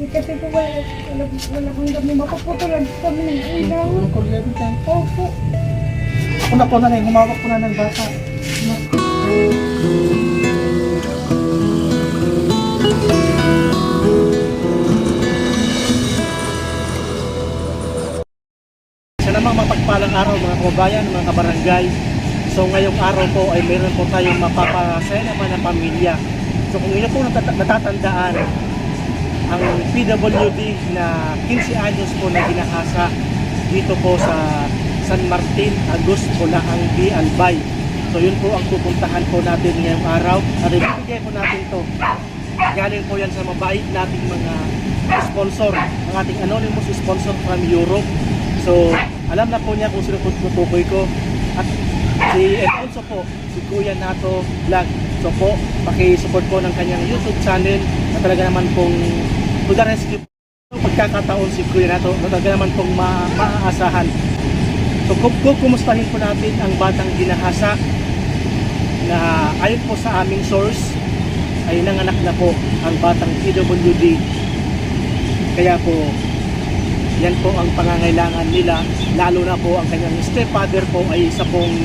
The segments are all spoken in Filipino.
Eh, kasi po wala, wala, wala kang gabi. Mapaputulan kami ng ilaw. Ang kuryente. Opo. Ako na po na rin, humawak po na ng bata. Sa namang mapagpalang araw mga kababayan, mga kabarangay. So ngayong araw po ay meron po tayong mapapasaya naman ng pamilya. So kung inyo po natat- natatandaan, ang PWD na 15 anyos po na ginahasa dito po sa San Martin, Agust, Bulaang B. Albay. So yun po ang pupuntahan po natin ngayong araw at ibibigay po natin to. Galing po yan sa mabait nating mga sponsor, ang ating anonymous sponsor from Europe. So alam na po niya kung sino po tutukoy ko. At si Alfonso po, si Kuya Nato Vlog. So po, paki-support po ng kanyang YouTube channel na talaga naman pong to the rescue pagkakataon si Kuya Nato na talaga naman pong ma maaasahan. So kung, kumustahin po natin ang batang ginahasa na ayon po sa aming source ay nanganak na po ang batang PWD. Kaya po yan po ang pangangailangan nila lalo na po ang kanyang stepfather po ay isa pong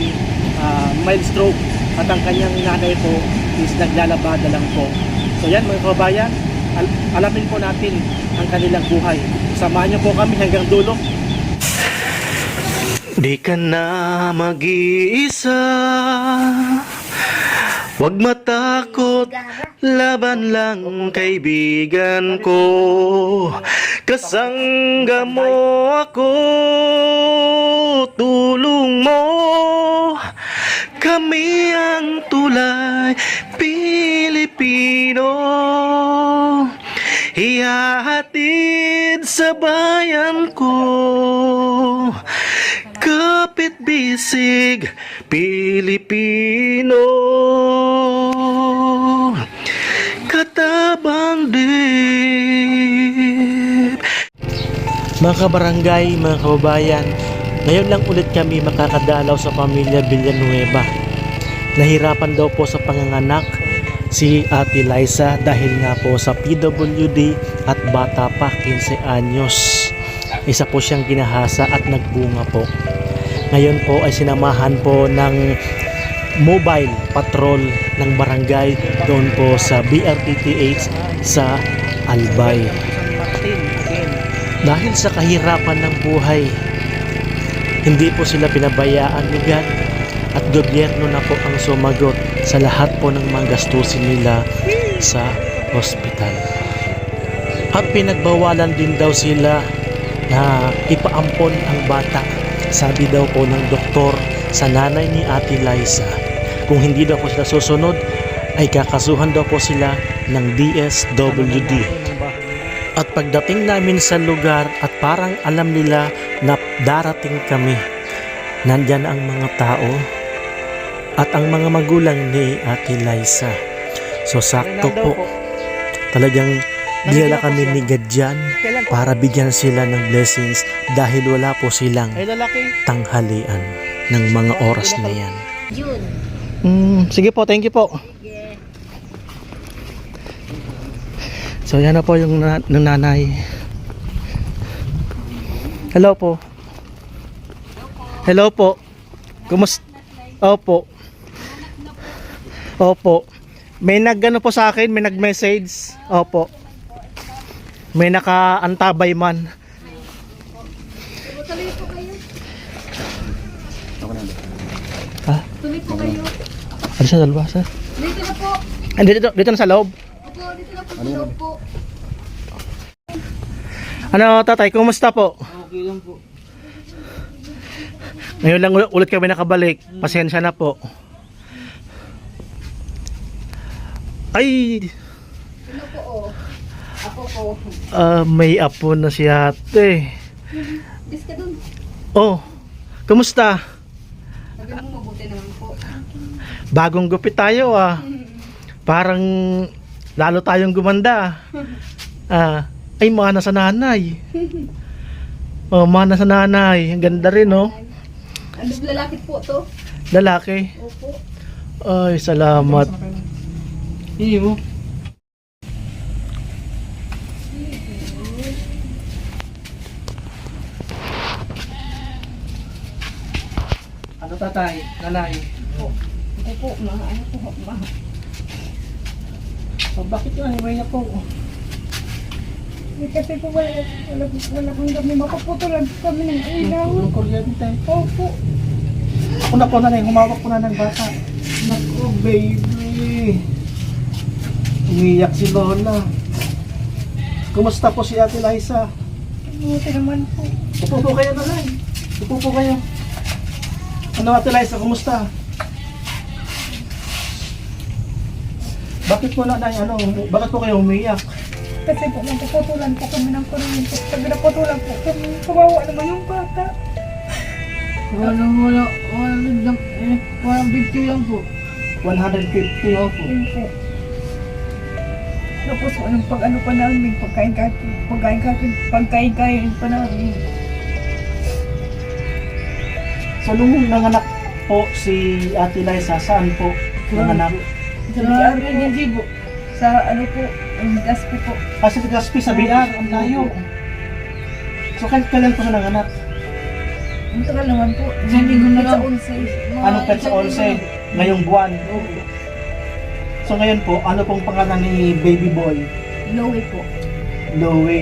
ah, mild stroke at ang kanyang nanay po is naglalabada lang po. So yan mga kababayan, al- alamin po natin ang kanilang buhay. Samahan niyo po kami hanggang dulo. Di ka na mag-iisa Huwag matakot, laban lang kaibigan ko Kasangga mo ako, tulong mo Kami ang tulay, Pilipino. Ihahatid sa bayan ko. Kapit bisig Pilipino. Katabang dip Mga kabarangay, mga kababayan Ngayon lang ulit kami makakadalaw sa pamilya Villanueva Nahirapan daw po sa panganganak si Ate Liza dahil nga po sa PWD at bata pa 15 anyos. Isa po siyang ginahasa at nagbunga po. Ngayon po ay sinamahan po ng mobile patrol ng barangay doon po sa BRTTH sa Albay. Dahil sa kahirapan ng buhay, hindi po sila pinabayaan ni God at gobyerno na po ang sumagot sa lahat po ng mga gastusin nila sa hospital. At pinagbawalan din daw sila na ipaampon ang bata. Sabi daw po ng doktor sa nanay ni Ate Liza, kung hindi daw po sila susunod, ay kakasuhan daw po sila ng DSWD. At pagdating namin sa lugar at parang alam nila na darating kami, nandyan ang mga tao at ang mga magulang ni Ate Liza. So sakto po, talagang dinala kami ni Gadyan para bigyan sila ng blessings dahil wala po silang tanghalian ng mga oras na yan. Mm, sige po, thank you po. So yan na po yung na- ng nanay. Hello po. Hello po. Kumusta? Opo. Opo. May nagano po sa akin, may nag-message. Opo. May naka-antabay man. Tuloy po kayo. Ha? Tuloy po kayo. Ano sa dalwa sa? Dito na po. Ah, Dito, dito na sa loob. Opo, dito na po. Po. Ano tatay, kumusta po? Okay lang po. Ngayon lang ul- ulit kami nakabalik. Pasensya na po. Ay, Ano po oh. Ako po. ah, may apo na si ate. Dis ka dun. Oh, kumusta? Sabi mo mabuti naman po. Bagong gupit tayo ah. Parang lalo tayong gumanda. Ah, ay mana sa nanay. Oh, mana sa nanay. Ang ganda rin, no? Ang lalaki po to. Lalaki? Opo. Ay, salamat. Iyo. Ano tatay? Nanay? Opo. Opo, mga ano po, ma. So, bakit yung anyway na po? Oh. Eh, Kasi po wala, wala, wala kang kami mapaputulan kami ng ilaw. Ang kuryente. Opo. Ako na po nanay, humawak po na ng bata. Naku, baby. Umiyak si Lola. Kumusta po si Ate Liza? Buti naman po. Upo po kayo nanay. Upo po kayo. Ano Ate Liza, kumusta? Bakit po nanay, ano, bakit po kayo umiyak? Kasi po napaputulan po kami ng kuryente. Sabi naputulan po kami. Kawawa naman yung bata. Wala, wala, wala lang, eh, parang video lang po. 150. Opo. Yun po. Tapos anong pag ano pa namin, pagkain kain, pagkain kain, pagkain kain pa namin. So, nung nanganak po si Ate Liza, saan po nanganak? Sa Sa po. hindi po. Sa ano po, yung gaspi po. Ah, sa Gaspi, sa BR, ang layo. So, kailan kailan po siya nanganak? Ang tagal naman po. Isang linggo na Sa. 11. Anong petsa 11? Ngayong buwan. So, ngayon po, ano pong pangalan ni baby boy? Lowe po. Lowe.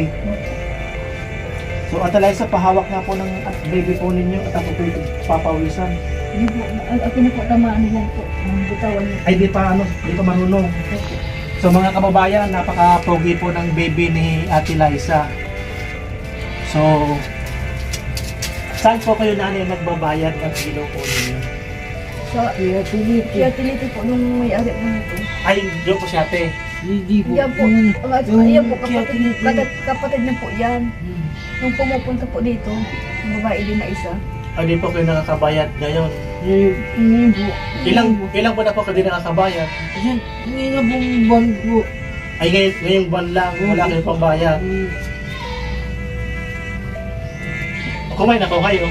So, Ate Liza, pahawak nga po ng at baby po ninyo at ako po yung papawisan. Hindi po, ako na po tamaan niyan po. Ang bitawan niya. Ay, di pa, ano, di pa marunong. So, mga kababayan, napaka-pogi po ng baby ni Ate Liza. So, saan po kayo nanay nagbabayad ng kilo po ninyo? Sa kaya tiliti po nung may-ari po nito. Ay, doon po si ate. Hindi po. Yan po, at- yung yan po, kapatid, kapatid, kapatid na po yan. Hmm. Nung pumupunta po dito, yung babae din na isa. Ay, di po kayo nakakabayad ngayon. Yung- Yung po. Ilang, ilang po na po kayo di nakakabayad? Yan, Hindi na pong buwan po. Ay, ngayon, ngayong buwan lang, wala kayong pambayad. Hmm. Kumain na po kayo.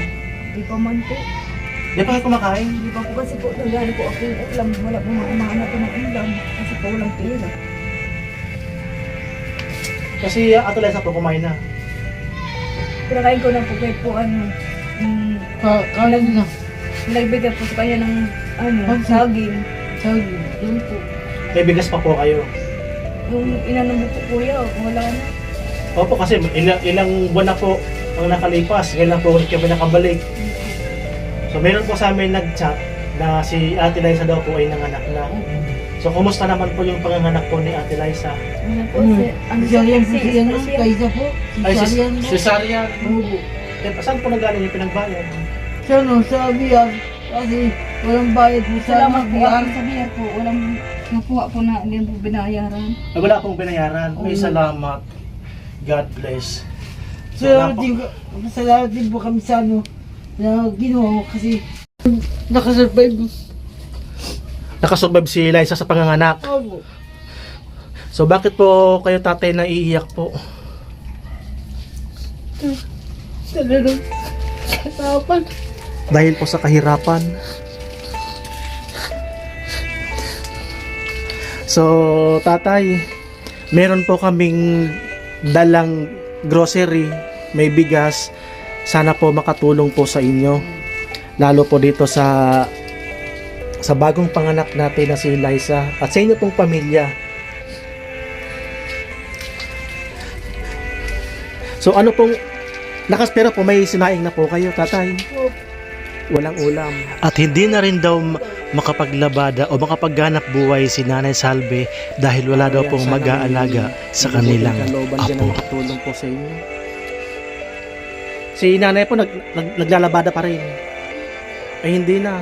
Di pa man po. Di pa kayo kumakain? Di pa po kasi po, nagano po ako yung ulam. Wala po mga umahanap po ng ulam. Kasi po walang pera. Kasi uh, Ate Liza po kumain na. Pinakain ko na po kahit po ano, mm, Ka- Kalan na. nagbigay po sa kanya ng ano, Pansit. saging. Sabi. Yun po. May bigas pa po kayo. Yung inanong mo po kuya, wala na. Opo, kasi ilang, ilang buwan na po ang nakalipas. Lang po ulit kami nakabalik. So, meron po sa amin nag-chat na si Ate Liza daw po ay nanganak na. So, kumusta naman po yung panganganak po ni Ate Liza? Ano po, Hmm. si, ano Siya yan po si, siya na. siya. Kaysa po. Ay, si, Cesarean po. cesarean. Opo. Eh, saan po nagaling yung pinagbayan? Siya no, sabi yan. Kasi walang bayad po sa Salamat po ako sa po. Walang nakuha po na hindi po binayaran. Ay, wala pong binayaran. May salamat. God bless. So, Salamat din, ko- salamat din po kami sa ano, na ginawa ko kasi nakasurvive. Nakasurvive si Liza sa panganganak. Opo. So bakit po kayo tatay naiiyak po? Talagang kasapan. Dahil po sa kahirapan. So tatay, meron po kaming dalang grocery, may bigas. Sana po makatulong po sa inyo. Lalo po dito sa sa bagong panganak natin na si Liza at sa inyo pong pamilya. So ano pong lakas pero po may sinaing na po kayo, tatay. Walang ulam. At hindi na rin daw makapaglabada o makapagganap buhay si Nanay Salve dahil wala daw pong mag-aalaga sa kanilang apo. Tulong po sa inyo. Si nanay po nag, nag, naglalabada pa rin. Ay hindi na.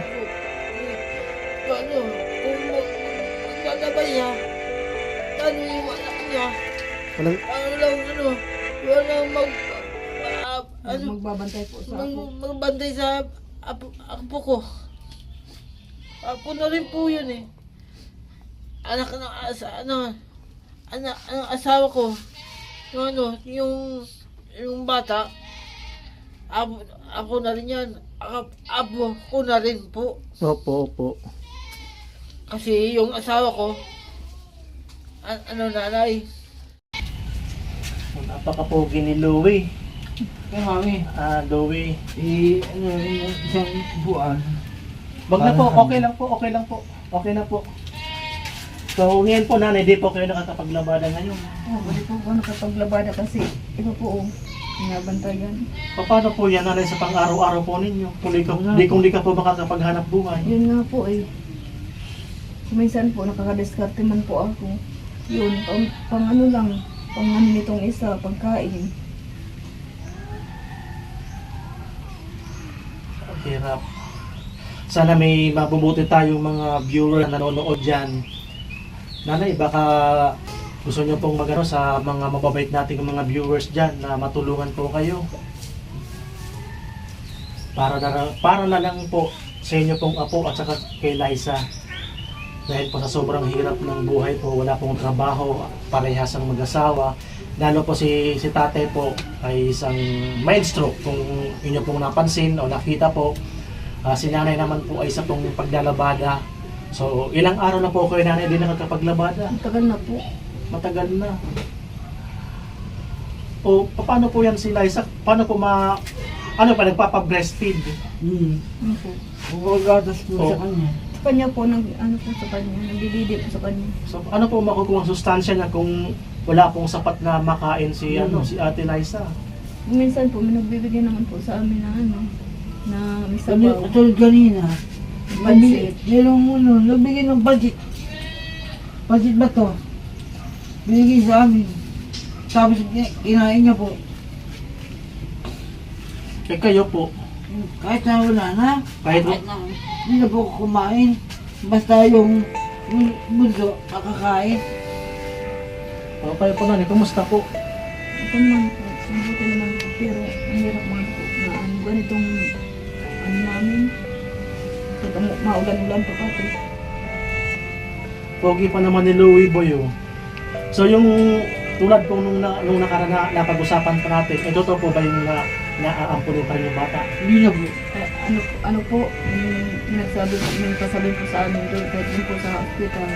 Paano? Kung mag- maglalabay niya, paano yung anak niya? Walang, Ano lang, ano, wala mag, ah, ano, Magbabantay po sa mag, ako. magbantay sa apo, apo ko. Apo na rin po yun eh. Anak ng asa, ano, anak, ang asawa ko, yung ano, yung, yung bata, apo, apo na rin yan. Apo, apo ko na rin po. opo, opo. Kasi yung asawa ko, a- ano nanay, Napakapogi ni Louie. yung mami, Ah, Louie. eh, ano, yung isang buwan, Wag na po, okay lang po, okay lang po. Okay na po. So, ngayon po nanay, di po kayo nakakapaglabada ngayon. Oh, hindi po ako nakapaglabada kasi iba po oh, binabantayan. Paano po yan nanay sa pang-araw-araw po ninyo? Kung di, ka, di, kung di ka po makakapaghanap buhay. Yun nga po eh. Kuminsan po nakakadiskarte man po ako. Yun, pang, pang ano lang, pang ano nitong isa, pagkain. Hirap. Sana may mabubuti tayong mga viewer na nanonood dyan. Nanay, baka gusto nyo pong magano sa mga mababait nating mga viewers dyan na matulungan po kayo. Para na, para na lang po sa inyo pong apo at saka kay Liza. Dahil po sa sobrang hirap ng buhay po, wala pong trabaho, parehas ang mag-asawa. Lalo po si, si tatay po ay isang stroke. Kung inyo pong napansin o nakita po, ah, si nanay naman po ay isa pong paglalabada. So, ilang araw na po kayo nanay din nakakapaglabada? Ang tagal na po. Matagal na. O, paano po yan si Liza? Paano po ma... Ano pa, nagpapa-breastfeed? Hmm. Ano po? Pagkagatas po sa kanya. Sa kanya po, nag, ano po sa kanya, nagdididi po sa kanya. So, ano po makukuha sustansya niya kung wala pong sapat na makain si Hmm. ano si Ate Liza? Minsan po, may nagbibigay naman po sa amin na ano, na may sabaw. katulad kanina. Pansit. Merong ano, nabigyan ng budget. Budget ba to? Binigay sa amin. Tapos ki- kinain niya po. Eh kayo po, Kahit na wala na. Kahit- na hindi na po kumain. Basta yung bunso, makakain. o kayo po nanay, kumusta po? Ito naman po, mabuti naman pero ang hirap man po na ano, ganitong maulan-ulan pa pati. Pogi pa naman ni Louie Boy oh. So yung tulad po nung, na, nung nakarana napag-usapan pa natin, ito to po ba yung na, naaampunin pa rin yung bata? Hindi na po. Eh, ano, ano po, yung nagsabi po, may pasabi po sa amin doon, kahit din po sa hospital,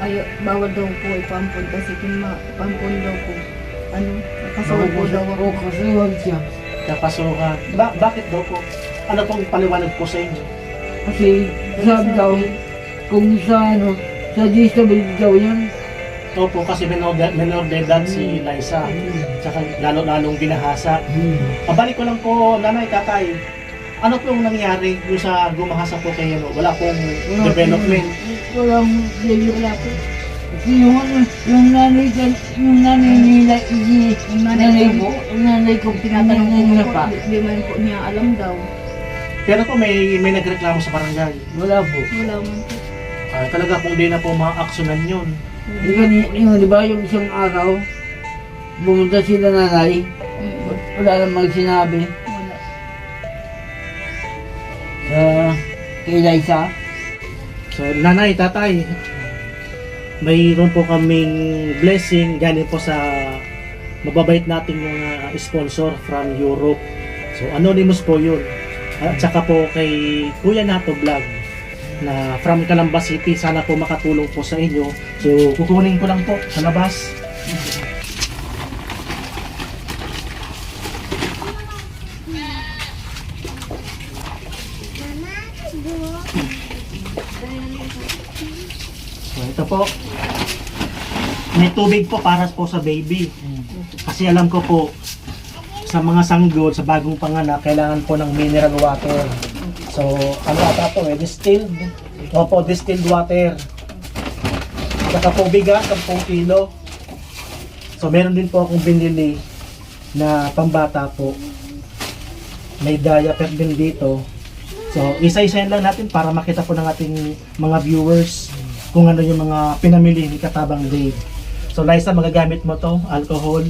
ay bawal daw po ipampon kasi kung ma-ipampon daw po, ano, nakasawag po daw ako. Huwag siya. Kakasuhan. Ba- bakit daw po? Ano pong paliwanag po sa inyo? Kasi sabi daw, kung sa ano, sa disability daw yan. Opo, kasi minor, de- minor de edad si Liza. Tsaka lalo-lalong binahasa. Pabalik ko lang po, nanay, tatay. Ano po yung nangyari yung sa gumahasa po kayo? No? Wala pong development. Walang development. Wala po. Kasi yung yung nanay ko, yung nanay nila, hindi, Yung nanay ko yung nanay ko, Tinatanong ko po, pa. di, di man po niya alam daw. Pero po may, may nagreklamo sa barangay. Wala po. Wala man po. Ah, talaga pong di na po ma-actionan yun. Di ba, ni- yung, di ba yung isang araw, bumunta sila nanay, Mm, wala namang sinabi Wala. sa kay Liza. So, nanay, tatay, mayroon po kaming blessing galing po sa mababait nating mga sponsor from Europe. So, anonymous po yun. At saka po kay Kuya Nato Vlog na from Calamba City. Sana po makatulong po sa inyo. So, kukunin ko lang po sa labas. So, ito po. May tubig po para po sa baby. Kasi alam ko po, sa mga sanggol, sa bagong panganak, kailangan po ng mineral water. So, ano ata to eh, distilled. Opo, distilled water. Saka po bigas, 10 kilo. So, meron din po akong binili na pambata po. May diaper din dito. So, isa-isayin lang natin para makita po ng ating mga viewers kung ano yung mga pinamili ni Katabang Dave. So, Liza, magagamit mo to, alcohol,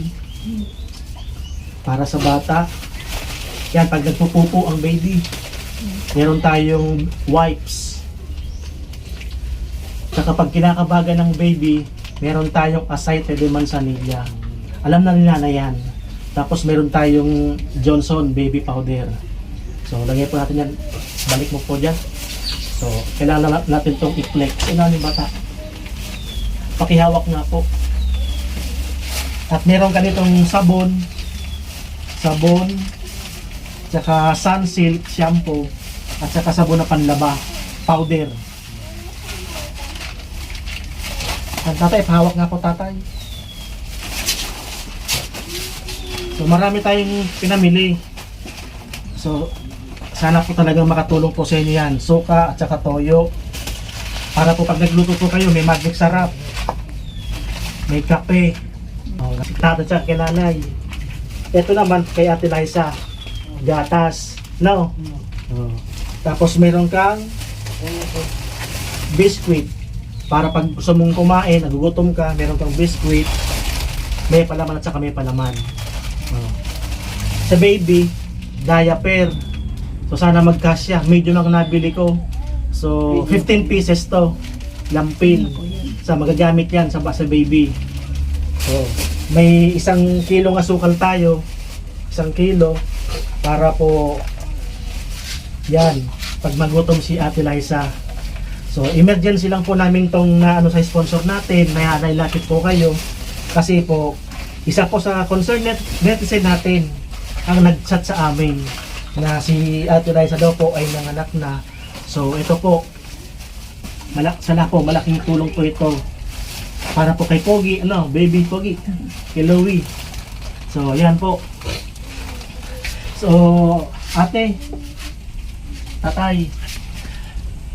para sa bata. Yan, pag nagpupupo ang baby, meron tayong wipes. Tsaka pag kinakabagan ng baby, meron tayong aceite de manzanilla. Alam na nila na yan. Tapos meron tayong Johnson baby powder. So, lagay po natin yan. Balik mo po dyan. So, kailangan na natin itong i-flex. Ino yung bata. Pakihawak nga po. At meron ganitong sabon, sabon, tsaka sunsilk shampoo. at saka sabon na panlaba, powder. Ang tatay, pahawak nga po tatay. So marami tayong pinamili. So sana po talagang makatulong po sa inyo yan. Suka at saka toyo. Para po pag nagluto po kayo, may magic sarap. May kape. Oh, tata siya kay nanay. Ito naman kay Ate Liza. Gatas. No? Oh. Tapos meron kang biscuit. Para pag gusto mong kumain, nagugutom ka, meron kang biscuit. May palaman at saka may palaman. Oh. Sa baby, diaper. So sana magkasya. Medyo lang nabili ko. So 15 pieces to. Lampin. Sa magagamit yan sa sa baby. So may isang kilong asukal tayo. Isang kilo para po yan pag magutom si Ate Liza. So emergency lang po namin tong na ano sa sponsor natin. May nailapit po kayo kasi po isa po sa concern net, netizen natin ang nag-chat sa amin na si Ate Liza daw po ay nanganak na. So ito po malak sana po malaking tulong po ito para po kay Pogi, ano, baby Pogi, kay Louie. So yan po. So ate, tatay,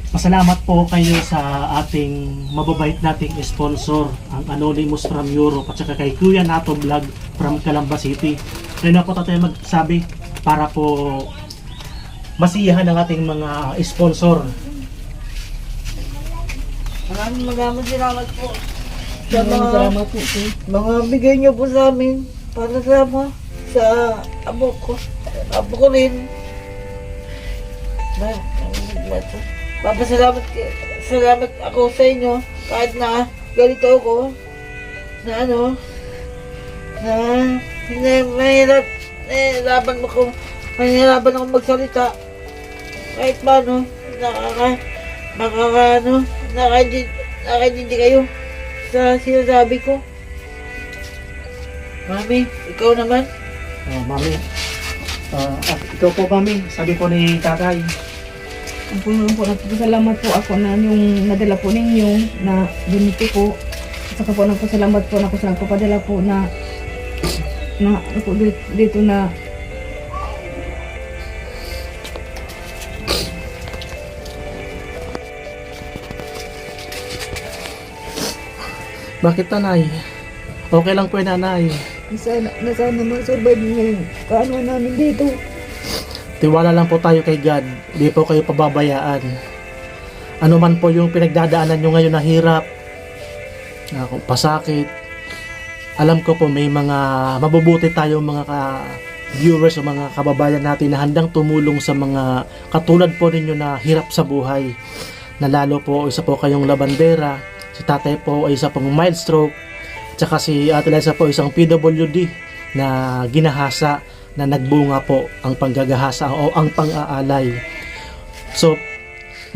pasalamat po kayo sa ating mababait nating sponsor, ang Anonymous from Europe at saka kay Kuya Nato Vlog from Calamba City. Kaya na po tatay magsabi para po masiyahan ang ating mga sponsor. Maraming maraming salamat po. Sa mga, salamat po po. mga bigay niyo po sa amin. Para sa mga, sa abo ko. Abo ko rin. Na, Papasalamat, salamat ako sa inyo. Kahit na ganito ako. Na ano, na mahirap, nahihirapan mo ko, mahirapan ako magsalita. Kahit paano, nakaka, makaka, ano, nakaintindi, nakaintindi kayo sa sinasabi ko. Mami, ikaw naman. Oh, mami. Ah, at ikaw po mami, sabi po ni tatay. Ang puno po, nagpapasalamat po ako na yung nadala po ninyo na ganito po. At saka po nagpasalamat po na ako sa nagpapadala po na na po dito, dito na Bakit tanay? Okay lang po nanay. sana, na sana ma-survive ngayon. Kaano namin dito. Tiwala lang po tayo kay God. Di po kayo pababayaan. Ano man po yung pinagdadaanan nyo ngayon na hirap, na pasakit, alam ko po may mga mabubuti tayo mga ka viewers o mga kababayan natin na handang tumulong sa mga katulad po ninyo na hirap sa buhay. Na lalo po isa po kayong labandera, si tatay po ay isa pong mild stroke, tsaka si ate Liza po isang PWD na ginahasa na nagbunga po ang panggagahasa o ang pang-aalay. So,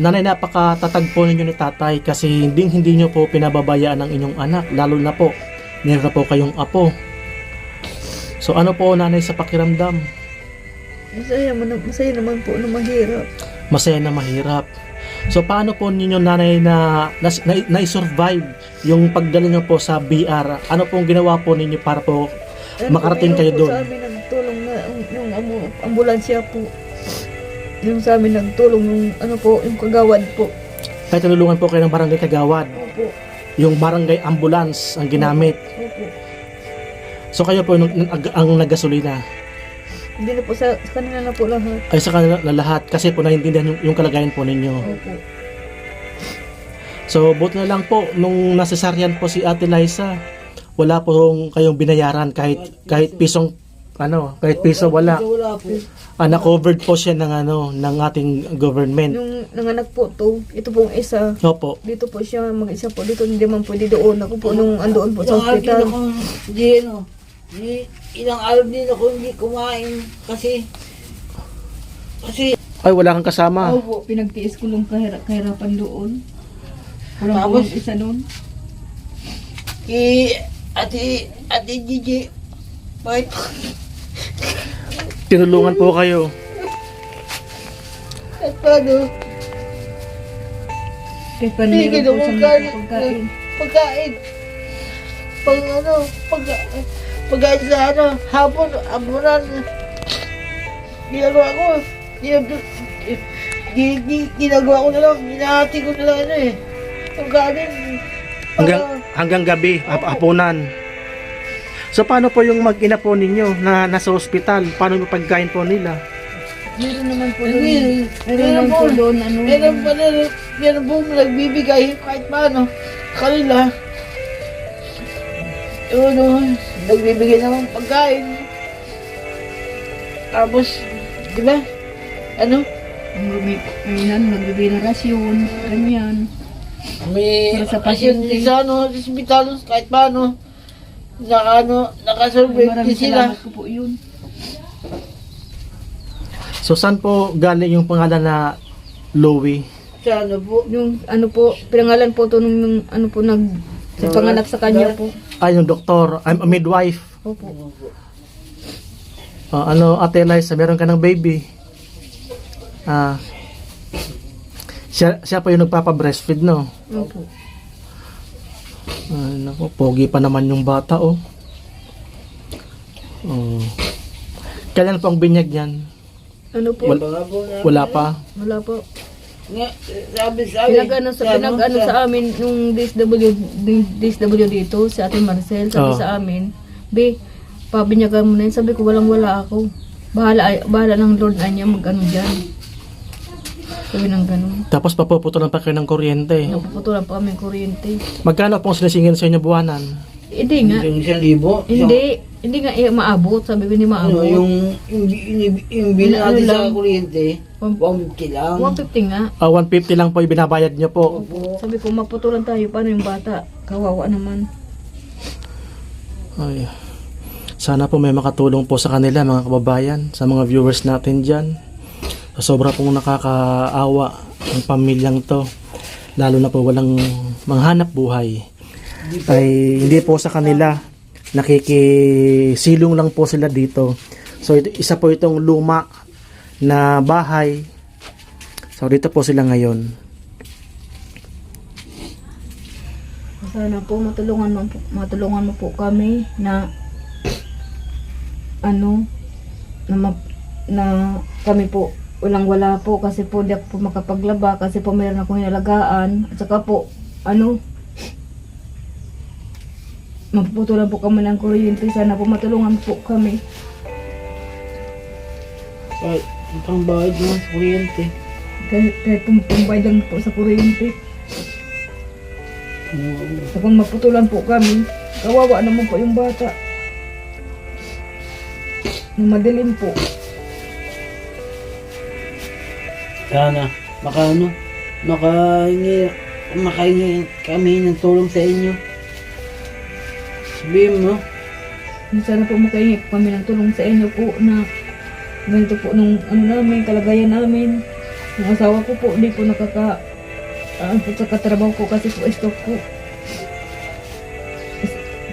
nanay napakatatag po ninyo ni tatay kasi hindi hindi nyo po pinababayaan ang inyong anak, lalo na po, meron na po kayong apo. So, ano po nanay sa pakiramdam? Masaya, man, masaya naman po na mahirap. Masaya na mahirap. So, paano po ninyo nanay na, na, na, na-survive yung pagdala nyo po sa BR? Ano pong ginawa po ninyo para po Ano Makarating kayo doon. Sa amin nagtulong na yung, ambulansya po. Yung sa amin nagtulong yung ano po, yung kagawad po. kahit tinulungan po kayo ng barangay kagawad? Opo. Yung barangay ambulance ang ginamit. Opo. So kayo po yung, ang, ang nagasolina Hindi na po sa, sa kanila na po lahat. ay sa kanila na lahat kasi po naiintindihan yung, yung kalagayan po ninyo. Opo. So buti na lang po nung nasasaryan po si Ate Liza, wala po kayong binayaran kahit kahit pisong ano, kahit piso wala. Wala po. Ah, na-covered po siya ng ano ng ating government. Nung nanganak po to, ito pong isa. Opo. Dito po siya, mag-isa po dito, hindi man pwede doon. Ako po nung andoon po sa hospital. hindi ano, di, ilang araw din ako hindi kumain kasi, kasi, Ay wala kang kasama. Opo, pinagtiis ko nung kahira- kahirapan doon. Walang Tapos? po isa noon. ki, ati, ati Gigi, bakit, Tinulungan po kayo. Kahit paano, Kahit pa Hindi, po ganun siyang ka- pagkain. pagkain. Pag ano, pag, pagkain sa ano, hapon, abunan. Ginagawa ko, ginagawa, gi- gi- ginagawa ko na lang, ginahati ko na lang ano eh. Pagkain. Hanggang, hanggang gabi, hap- hapunan. So paano po yung mag-ina po ninyo na nasa ospital? Paano yung pagkain po nila? Meron naman po doon. Meron po. po doon. Ano, Meron pa na, meron po nagbibigay kahit paano. Kanila. Yun o, nagbibigay naman pagkain. Tapos, di ba? Ano? nan, nagbibigay ng rasyon. Ganyan. May Para sa kasi pasyente. sa ano, sa ospital, kahit paano. Naka ano, nakasurvive Maraming sila. salamat ko po yun. So saan po galing yung pangalan na Louie? Sa ano po. Yung ano po, pinangalan po to nung ano po nag sa panganak sa kanya po. Ay, yung doktor, I'm a midwife. Opo. Ah, ano, Ate Eliza, meron ka ng baby. Ah, siya, siya pa yung nagpapa-breastfeed, no? Opo. Ay, naku, pogi pa naman yung bata, oh. Oh. Kailan po ang binyag yan? Ano po? Wal- Mga po na, Wala pa. Wala po. Nga, sabi sa amin. Pinag-ano sa, pinag-ano sa amin nung DSW, DSW dito, si Ate Marcel, sabi Oo. sa amin, Be, pabinyagan mo na yun. Sabi ko, walang wala ako. Bahala, bahala ng Lord na niya mag-ano dyan. Sabi ng ganun. Tapos papuputulan pa kayo ng kuryente. Napuputulan pa kami ng kuryente. Magkano pong sinisingin sa inyo buwanan? Hindi nga. Yung isang libo. Hindi. Hindi nga eh, maabot. Sabi ko, hindi Ano, maabot. yung, yung, yung, yung bill Ano sa lang? kuryente, One- 150 lang. 150 nga. Ah, 150 lang po yung binabayad nyo po. Sabi ko, maputulan tayo. Paano yung bata? Kawawa naman. Ay. Sana po may makatulong po sa kanila mga kababayan, sa mga viewers natin dyan. Sobra pong nakakaawa ang pamilyang to. Lalo na po walang manghanap buhay. Ay hindi po sa kanila. Nakikisilong lang po sila dito. So ito, isa po itong luma na bahay. So dito po sila ngayon. Sana po matulungan mo matulungan mo po kami na ano na, ma- na kami po walang wala po kasi po di ako po makapaglaba kasi po mayroon akong inalagaan at saka po ano mapuputulan po kami ng kuryente. Sana po matulungan po kami. Kahit pang bayad mo sa kuryente. kahit, kahit po pambayad lang po sa kuryente. Sa kung maputulan po kami kawawa naman po yung bata. Madilim po. Sana, maka ano, makahingi, makahingi kami ng tulong sa inyo. Sabihin mo, Sana po makahingi po kami ng tulong sa inyo po na ganito po nung ano namin, kalagayan namin. Yung asawa ko po, hindi po nakaka ano po katrabaho ko kasi po stop po.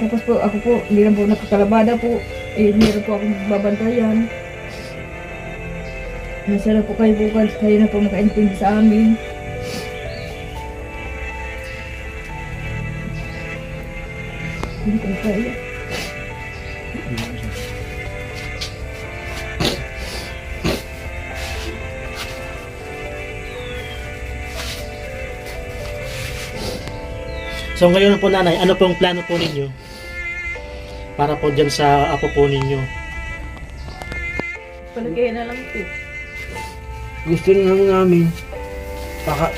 Tapos po ako po, hindi na po nakakalabada po. Eh, meron po akong babantayan. Na sana po kayo po, kayo na po makaintindi sa amin. Hindi ko kaya. So ngayon po nanay, ano pong plano po ninyo? Para po dyan sa apo po ninyo. Palagayan na lang po. gusto lang namin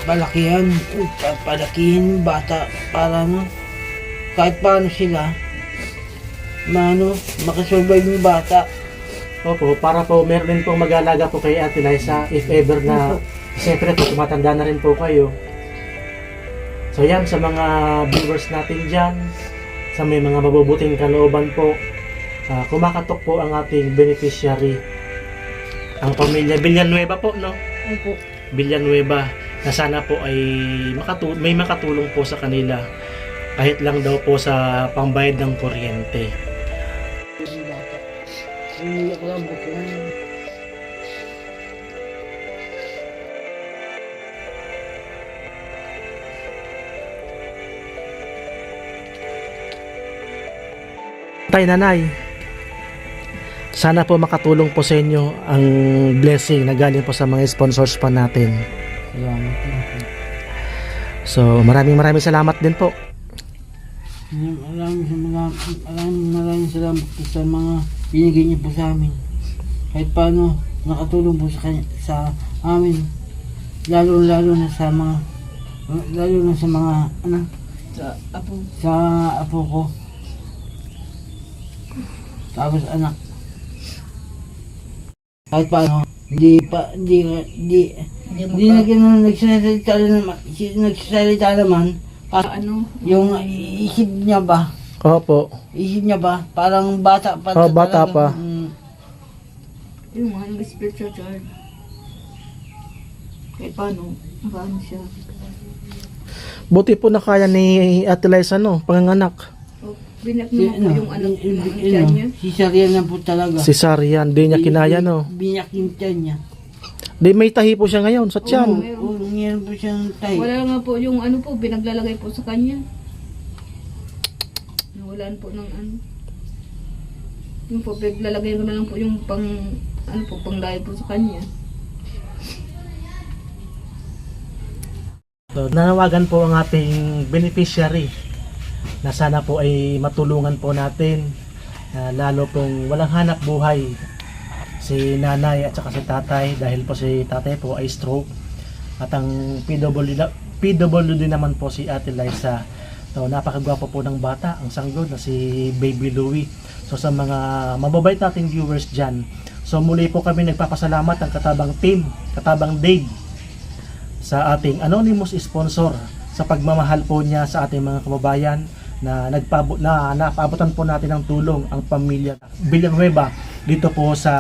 palakihan, pa, palakihin bata para ano, kahit paano sila, maano, makasurvive yung bata. Opo, para po meron din pong mag-alaga po kay Ate Liza if ever na siyempre po tumatanda na rin po kayo. So yan sa mga viewers natin dyan, sa may mga mabubuting kalooban po, ah, kumakatok po ang ating beneficiary. Ang pamilya Villanueva po, no? Opo. Villanueva na sana po ay makatu- may makatulong po sa kanila kahit lang daw po sa pambayad ng kuryente. Tay Nanay, sana po makatulong po sa inyo ang blessing na galing po sa mga sponsors pa natin. So maraming maraming salamat din po. Maraming salamat, maraming maraming salamat po sa mga binigay niyo po sa amin. Kahit paano, nakatulong po sa, kanya, sa amin. Lalo lalo na sa mga lalo na sa mga ano Sa apo. sa apo ko. Tapos anak. Kahit paano, hindi pa, hindi, hindi, Hindi hindi na nagsasalita naman, nagsasalita naman, pa, kasi ano? yung isip niya ba, Opo. isip niya ba, parang bata pa. Oh, bata talaga. pa. Mm. Yung mga nag-spiritual child. Kahit paano, nakaano siya. Buti po na kaya ni Ate Liza no, panganganak. O, binak naman po yung anak, niya. si Sarian na po talaga. Si Sarian, di niya kinaya no. Binyak yung tiyan niya. Di may tahi po siya ngayon sa tiyan. Oo, oo, meron po siyang tay. Wala nga po yung ano po, binaglalagay po sa kanya. Nawalan po ng ano. Yung po, pinaglalagay ko na lang po yung pang, ano po, pang po sa kanya. So, nanawagan po ang ating beneficiary na sana po ay matulungan po natin na lalo pong walang hanap buhay si nanay at saka si tatay dahil po si tatay po ay stroke. At ang PWD, PWD naman po si Ate Liza. So napakagwapo po ng bata ang sanggol na si Baby Louie. So sa mga mababait nating viewers dyan so muli po kami nagpapasalamat ang katabang team katabang Dave sa ating anonymous sponsor sa pagmamahal po niya sa ating mga kababayan na nagpabo na napaabotan po natin ng tulong ang pamilya Villanueva dito po sa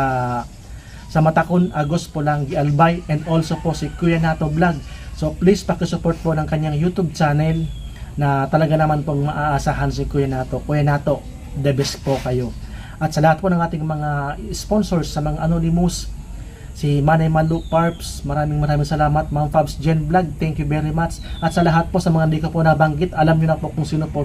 sa Matakon Agos Polangi Albay and also po si Kuya Nato Vlog. So please paki-support po ng kanyang YouTube channel na talaga naman pong maaasahan si Kuya Nato. Kuya Nato, the best po kayo. At sa lahat po ng ating mga sponsors sa mga anonymous si Manay Malu Parps, maraming maraming salamat. Ma'am Fabs Gen Vlog, thank you very much. At sa lahat po sa mga hindi ko po nabanggit, alam niyo na po kung sino po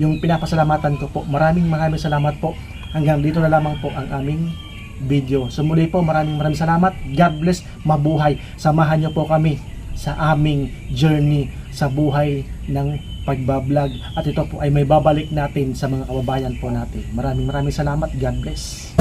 yung pinapasalamatan ko po. Maraming maraming salamat po. Hanggang dito na lamang po ang aming video. So muli po, maraming maraming salamat. God bless, mabuhay. Samahan niyo po kami sa aming journey sa buhay ng pagbablog. At ito po ay may babalik natin sa mga kababayan po natin. Maraming maraming salamat. God bless.